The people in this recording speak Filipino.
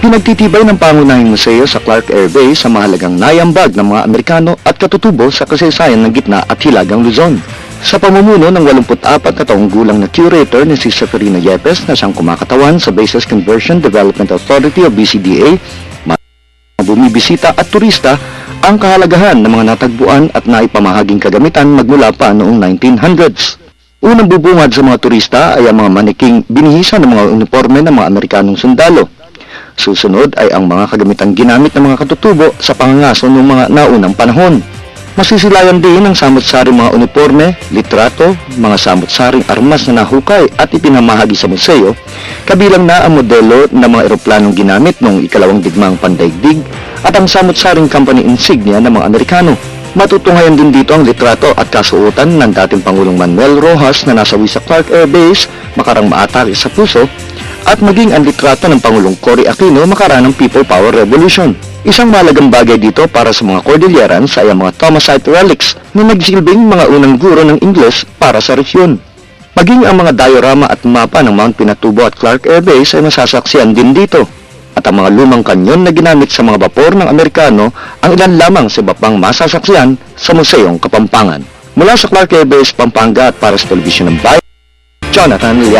Pinagtitibay ng pangunahing museo sa Clark Air Base sa mahalagang nayambag ng mga Amerikano at katutubo sa kasaysayan ng gitna at hilagang Luzon. Sa pamumuno ng 84 na taong gulang na curator ni si Seferino Yepes na siyang kumakatawan sa Bases Conversion Development Authority o BCDA, mga bumibisita at turista ang kahalagahan ng mga natagpuan at naipamahaging kagamitan magmula pa noong 1900s. Unang bubungad sa mga turista ay ang mga maniking binihisa ng mga uniforme ng mga Amerikanong sundalo. Susunod ay ang mga kagamitang ginamit ng mga katutubo sa pangangaso ng mga naunang panahon. Masisilayan din ang samot-saring mga uniforme, litrato, mga samot-saring armas na nahukay at ipinamahagi sa museo, kabilang na ang modelo ng mga eroplanong ginamit noong ikalawang digmaang pandaigdig at ang samot-saring company insignia ng mga Amerikano. Matutunghayan din dito ang litrato at kasuotan ng dating Pangulong Manuel Rojas na nasawi sa Clark Air Base makarang maatake sa puso at maging ang litrato ng Pangulong Cory Aquino makaraan ng People Power Revolution. Isang malagang bagay dito para sa mga Cordillerans ay ang mga Thomasite relics na nagsilbing mga unang guro ng Ingles para sa rehiyon. Maging ang mga diorama at mapa ng Mount Pinatubo at Clark Air Base ay masasaksiyan din dito. At ang mga lumang kanyon na ginamit sa mga vapor ng Amerikano ang ilan lamang sa iba pang masasaksiyan sa Museong Kapampangan. Mula sa Clark Air Base, Pampanga at para sa Telebisyon ng Bayan, Jonathan Lian.